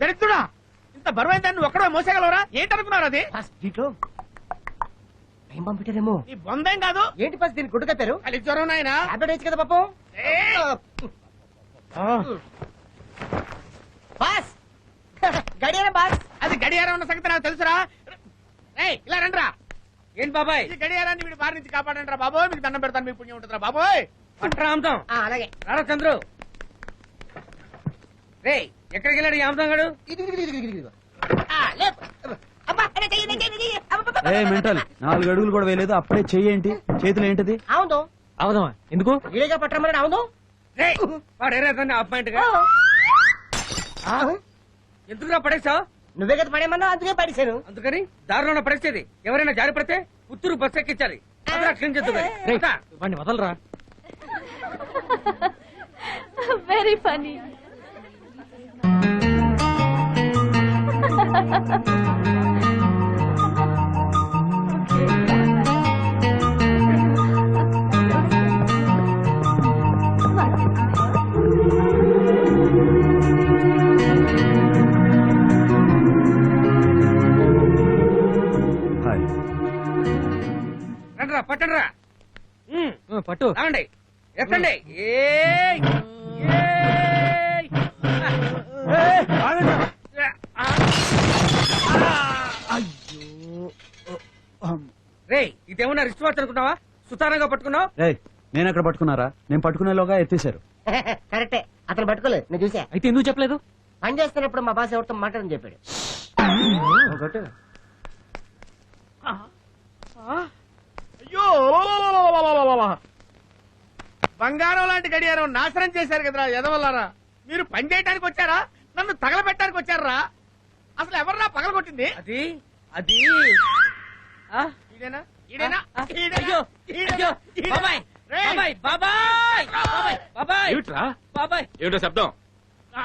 దరిద్రుడా! ఇంత బరువైన దాన్ని ఒక్కడే మోసగలవరా ఏంటనుకున్నారు అది? దీంట్లో టైం పంపించారేమో నీ బొందేం కాదు? ఏంటి బస్ దీన్ని గుడ్డు కట్టారు? అది జ్వరం నాయనా. టాబ్లెట్ వేయచ్చు కదా పాపం! బాస్! గడియారం బాస్! అది గడియారం ఉన్న సంగతి నాకు తెలుసురా. ఇలా రండిరా. ఏంటి బాబాయ్? ఈ గడియారాన్ని వీడి బారి నుంచి కాపాడండి రా బాబోయ్. మీకు దండం పెడతాను మీకు పుణ్యం ఉంటుందిరా బాబోయ్. ఆ, అలాగే. రారా చంద్రు. రే ఎక్కడికి వెళ్ళాడు ఈ అమ్ముతాం గడు? ఇది ఇది, ఇది, ఇది, ఇది. ఆ, లేపు. అబ్బా, అరే, చెయ్యి, చెయ్యి, చెయ్యి, చెయ్యి. అబ్బా, అబ్బా, ఏ అబ్బా, మెంటల్ నాలుగు అడుగులు కూడా వేయలేదు అప్పుడే చెయ్యేంటి చేతులు ఏంటిది? అవును అవుదామా ఎందుకు? ఈడేగా పట్టమని అవును రే వాడు ఏరేదాన్ని అపాయింట్గా ఎందుకురా పడేసావు నువ్వే కదా పడేమన్నా అందుకే పడేశాను. అందుకని దారిలో పడేసేది. ఎవరైనా జారి పడితే పుత్తూరు బస్ ఎక్కించాలి. వదలరా? Very funny. పట్టండిరా. ఉమ్, పట్టు. ఏయ్! ఏయ్! ఆ! రేయ్ ఇదేమన్నా రిస్ట్ వాచ్ అనుకున్నావా? సుతారంగా పట్టుకున్నావు? రేయ్ నేను ఎక్కడ పట్టుకున్నారా? నేను పట్టుకునేలోగా ఎత్తేశారు. కరెక్టే అతను పట్టుకోలేదు నేను చూసా అయితే ఎందుకు చెప్పలేదు? పని చేస్తున్నప్పుడు మా బాస్ ఎవరితో మాట్లాడని చెప్పాడు. ఒకటి. అయ్యో బంగారం లాంటి గడియారం నాశనం చేశారు కదరా ఎదవల్లారా మీరు పని చేయడానికి వచ్చారా నన్ను తగలబెట్టడానికి వచ్చారా అసలు ఎవర్రా పగల కొట్టింది అది అది ఆ? ఈడేనా ఈడేనా ఆ? ఈడేనా? అయ్యో ఈడేనా? అయ్యో ఈడేనా? బాబాయ్ రేయ్! బాబాయ్ బాబాయ్ బాబాయ్ బాబాయ్ ఏమిట్రా బాబాయ్ ఏమిటో శబ్దం ఆ.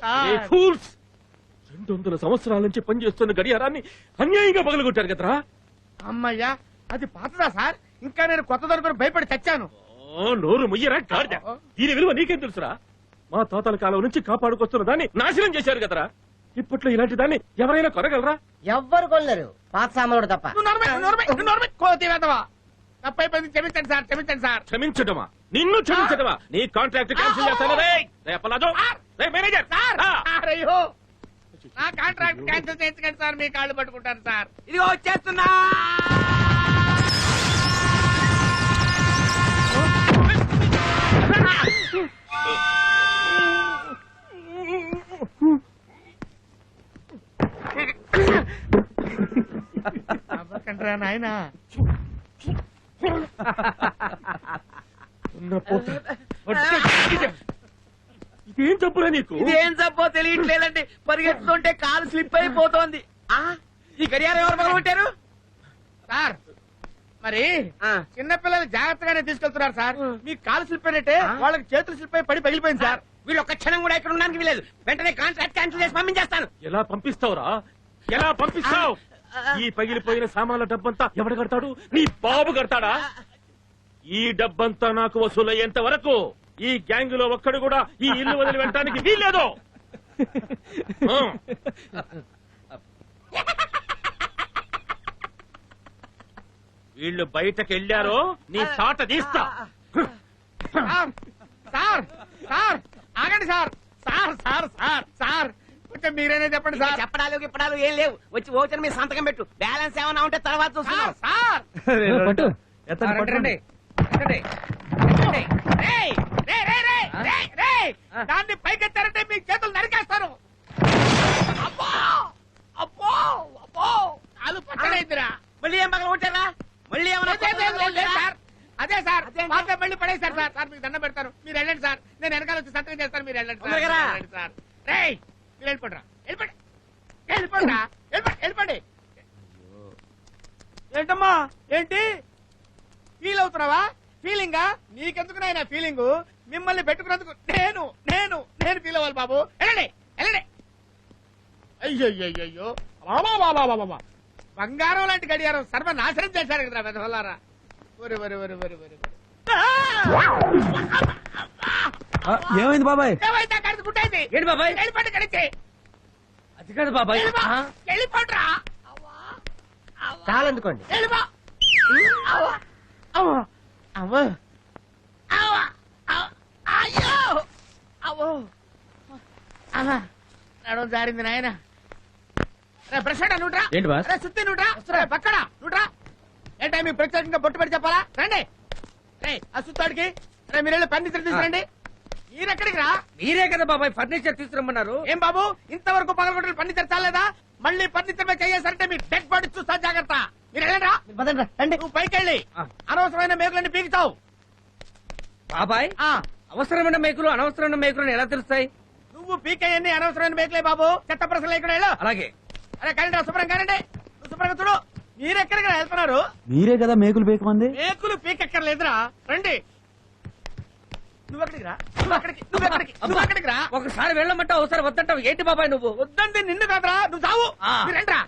ఏ సార్, ఫూల్స్ రెండు వందల సంవత్సరాల నుంచి పనిచేస్తున్న గడియారాన్ని అన్యాయంగా పగలగొట్టారు కదరా అమ్మయ్యా అది పాతదా సార్? ఇంకా నేను కొత్త దొరుకుని భయపడి చచ్చాను. ఓ, నోరు ముయ్యరా గాడిద. దీని విలువ నీకేం తెలుసురా? మా తాతల కాలం నుంచి కాపాడుకొస్తున్న దాన్ని నాశనం చేశారు కదరా. ఇప్పట్లో ఇలాంటి దాన్ని ఎవరైనా కొనగలరా? ఎవ్వరు కొనలేరు. పాత సామానుడు తప్ప. నువ్వు నోర్మై, నోర్మై, నోర్మై, కోతి వేదవా తప్పైపోయింది క్షమించండి సార్ క్షమించండి సార్. క్షమించడమా నిన్ను క్షమించడమా నీ కాంట్రాక్ట్ క్యాన్సిల్ చేస్తాను. రే రే అప్పలాజో. రే మేనేజర్. సార్. ఆ. సార్, అయ్యో. నా కాంట్రాక్ట్ క్యాన్సిల్ చేయించకండి సార్ మీ కాళ్ళు పట్టుకుంటాను సార్. ఇదిగో వచ్చేస్తున్నా. అవ్వకండ్రా నాయనా. ఇదేం తప్పురా నీకు? ఇదేం చెప్పో తెలియట్లేదండి. పరిగెత్తుంటే కాలు స్లిప్ అయిపోతోంది. ఆ? ఈ గడియారం ఎవరు పగలగొట్టారు? సార్ మరి ఆ. చిన్నపిల్లలు జాగ్రత్తగానే తీసుకెళ్తున్నారు సార్. మీ కాలు స్లిప్ అయినట్టే వాళ్ళకి చేతులు స్లిప్ అయి పడి పగిలిపోయింది సార్. వీళ్ళు ఒక్క క్షణం కూడా ఇక్కడ ఉండడానికి వీలేదు వెంటనే కాంట్రాక్ట్ క్యాన్సిల్ చేసి పంపించేస్తాను. ఎలా పంపిస్తావురా? ఎలా పంపిస్తావు? ఈ పగిలిపోయిన సామాన్ల డబ్బంతా ఎవడు కడతాడు? నీ బాబు కడతాడా? ఈ డబ్బంతా నాకు వసూలయ్యేంత వరకు ఈ గ్యాంగ్లో ఒక్కడు కూడా ఈ ఇల్లు వదిలి వెళ్ళటానికి వీల్లేదు. వీళ్ళు బయటకు వెళ్ళారో నీ తాట తీస్తా. సార్ సార్ సార్ ఆగండి sir. Sir sir sir sir. కొంచెం మీరేనే చెప్పండి సార్. చెప్పడాలు గిప్పడాలు ఏం లేవు. వచ్చి ఓచన మీద సంతకం పెట్టు. బ్యాలెన్స్ ఏమైనా ఉంటే తర్వాత సార్ సార్. దాన్ని పైకెత్తారంటే మీ చేతులు నరికేస్తాను అబ్బో! అబ్బో! అబ్బో! కాలు పట్టలేదురా మళ్ళీ ఏం పగల కొట్టారా మళ్ళీ సార్. అదే సార్? పాత మళ్ళీ పడేశారు సార్ సార్. మీకు దండం పెడతారు మీరు వెళ్ళండి సార్. నేను వెనకాల వచ్చి సంతకం చేస్తాను మీరు వెళ్ళండి సార్. తొందరగా రా. మీరు సార్. వెళ్ళిపోండి. వెళ్ళిపోండి వెళ్ళిపోండి వెళ్ళిపోండి. ఏంటమ్మా? ఏంటి? ఫీల్ అవుతున్నావా? ఫీలింగా నీకెందుకు నాయన ఫీలింగ్ మిమ్మల్ని పెట్టుకున్నందుకు నేను నేను నేను ఫీల్ అవ్వాలి బాబు. వెళ్ళండి వెళ్ళండి. అయ్యో అయ్యో బంగారం లాంటి గడియారం సర్వనాశనం చేశారు కదా వెధవల్లారా ఒరి ఒరి ఒరి ఒరి ఒరి ఒరి. ఆ! ఆ, ఏమైంది బాబాయ్ ఏంటి వెళ్ళిపోండి అది కాదు బాబాయ్ ఆ? వెళ్ళిపోట్రా చాలందుకోండి వెళ్ళిపో అవ్వ. అవ్వ. అవ్వ. అవ్వ. అవ్వ. అయ్యో అవ్వో అవ్వ. నడుము జారింది నాయన రే ప్రశాంత నుట్రా ఏంటి బాస్? రే సుత్తి నుట్రా రే పక్కన నుట్రా ఏంటా మీకు ప్రత్యేకంగా బొట్టు పెట్టి చెప్పాలా? రండి. రే ఆ సుత్తాడికి రే మీరు వెళ్ళి ఫర్నిచర్ తీసుకురండి. మీరెక్కడికి రా? మీరే కదా బాబాయ్ ఫర్నిచర్ తీసుకురమ్మన్నారు. ఏం బాబు? ఇంతవరకు పగలగొట్టిన ఫర్నిచర్ చాలేదా? మళ్ళీ ఫర్నిచర్ చేయాలంటే మీ డెడ్ బాడీ చూస్తా జాగ్రత్త మీరు వెళ్ళండి పదండి రండి. నువ్వు పైకెళ్ళి ఆ. అనవసరమైన మేకులన్నీ పీకుతావు. బాబాయ్ ఆ. అవసరమైన మేకులు అనవసరమైన మేకులు ఎలా తెలుస్తాయి? నువ్వు పీకేయన్ని అనవసరమైన మేకులే బాబు. చెత్త ప్రశ్నలు ఇక్కడ వెళ్ళు. అలాగే. అరే కానీ శుభ్రం కానండి. శుభ్రంగా చూడు మీరెక్కడికి వెళ్తున్నారు? మీరే కదా మేకులు బేకమంది మేకులు పీకెక్కర్లేదురా. రండి. నువ్వు ఎక్కడికి రా? నువ్వు అక్కడికి నువ్వు ఎక్కడికి? నువ్వు అక్కడికి రా? ఒకసారి వెళ్ళమంటావు ఒకసారి వద్దంటావు. ఏంటి బాబాయ్ నువ్వు? వద్దంటే నిన్ను కాదురా. నువ్వు చావు. రండిరా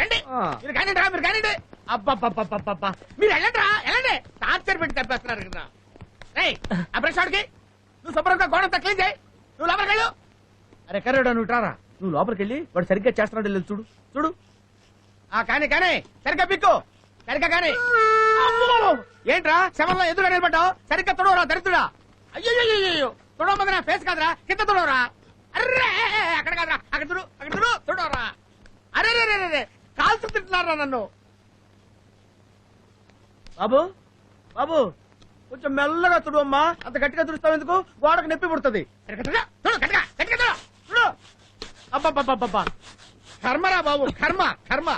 రండి. మీరు రా మీరు అబ్బబ్బబ్బబ్బబ్బా మీరు వెళ్ళండి రా వెళ్ళండి. టార్చర్ పెట్టి చంపేస్తున్నారు కదా వాడికి నువ్వు శుభ్రంగా గోడంతా క్లీన్ చేయి. నువ్వు లోపలికి వెళ్ళు. అరే కర్రేడా నువ్వు ట్రారా నువ్వు లోపలికి వెళ్ళి వాడు సరిగ్గా చేస్తున్నాడు లేదు చూడు. చూడు. ఆ కానీ కానీ సరిగ్గా పిక్కు. సరిగ్గా కానీ. ఏంట్రా? శవంలో ఎదురు నిలబడ్డావు? సరిగ్గా తుడవరా దరిద్రుడా? అయ్యో తుడవ నా ఫేస్ కాదురా కింద తుడవరా? అర్రే అక్కడ కాదురా అక్కడ చూడు అక్కడ చూడు తుడవరా? అరే రే రే రే, కాల్చు తింటున్నారా నన్ను? బాబు బాబు కొంచెం మెల్లగా చూడు అమ్మా అంత గట్టిగా తుడుస్తావు ఎందుకు? గోడకు నొప్పి పుడుతుంది సరిగ్గా తుడు, తుడు, గట్టిగా, గట్టిగా తుడు, తుడు. అబ్బబ్బబ్బబ్బబ్బా. కర్మరా బాబు కర్మ కర్మ.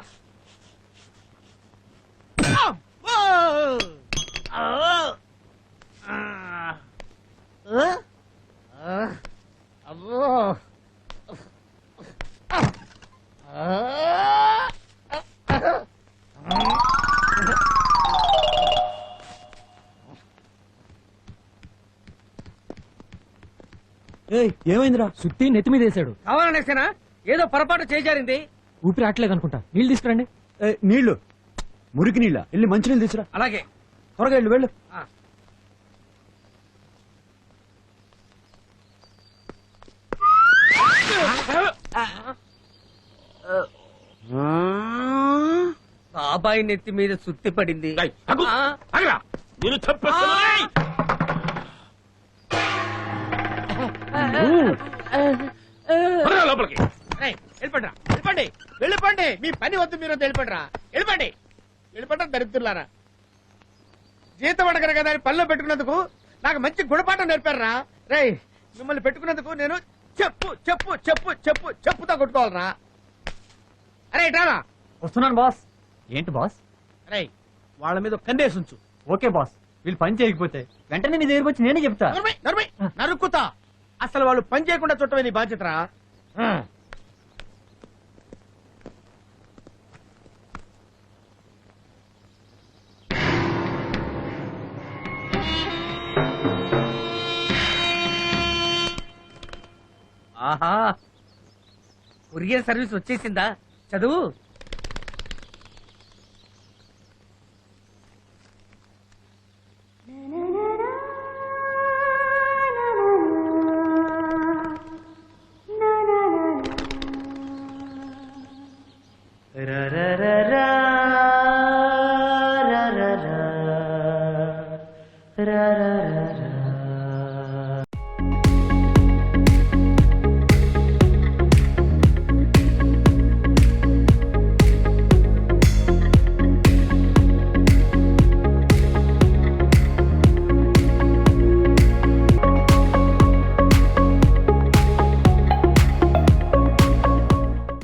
ఏమైందిరా? సుత్తి నెత్తి మీద వేసాడు కావాలనేసేనా ఏదో పొరపాటు చేజారింది. ఊపిరి ఆటలేదు అనుకుంటా. నీళ్ళు తీసుకురండి. ఏయ్, నీళ్ళు మురికి నీళ్ళ. వెళ్ళి మంచినీళ్ళు తీసురా అలాగే. త్వరగా వెళ్ళు వెళ్ళు. ఆ. బాబాయ్ నెత్తి మీద సుత్తి పడింది. నేను చంపేస్తాను లోపలికి. రేయ్, వెళ్ళిపోండిరా వెళ్ళిపోండి. వెళ్ళిపోండి. మీ పని వద్దు మీరు వద్దు వెళ్ళిపోండిరా వెళ్ళిపోండి. వెళ్ళిపోండి దరిద్రులారా. జీతం అడగరు కదా అని పనిలో పెట్టుకున్నందుకు నాకు మంచి గుణపాఠం నేర్పారా? రేయ్ మిమ్మల్ని పెట్టుకున్నందుకు నేను చెప్పు చెప్పు చెప్పు చెప్పు చెప్పుతో కొట్టుకోవాలరా. అరే ఇటారా వస్తున్నాను బాస్. ఏంటి బాస్? రేయ్ వాళ్ళ మీద ఉంచు. Okay boss. వీళ్ళు పని చేయకపోతే వెంటనే నీ దగ్గరికి వచ్చి నేనే చెప్తా. నరుక్కుతా. అసలు వాళ్ళు పని చేయకుండా చుట్టమే నీ బాధ్యతరా. ఆహా. కొరియర్ సర్వీస్ వచ్చేసిందా? చదువు?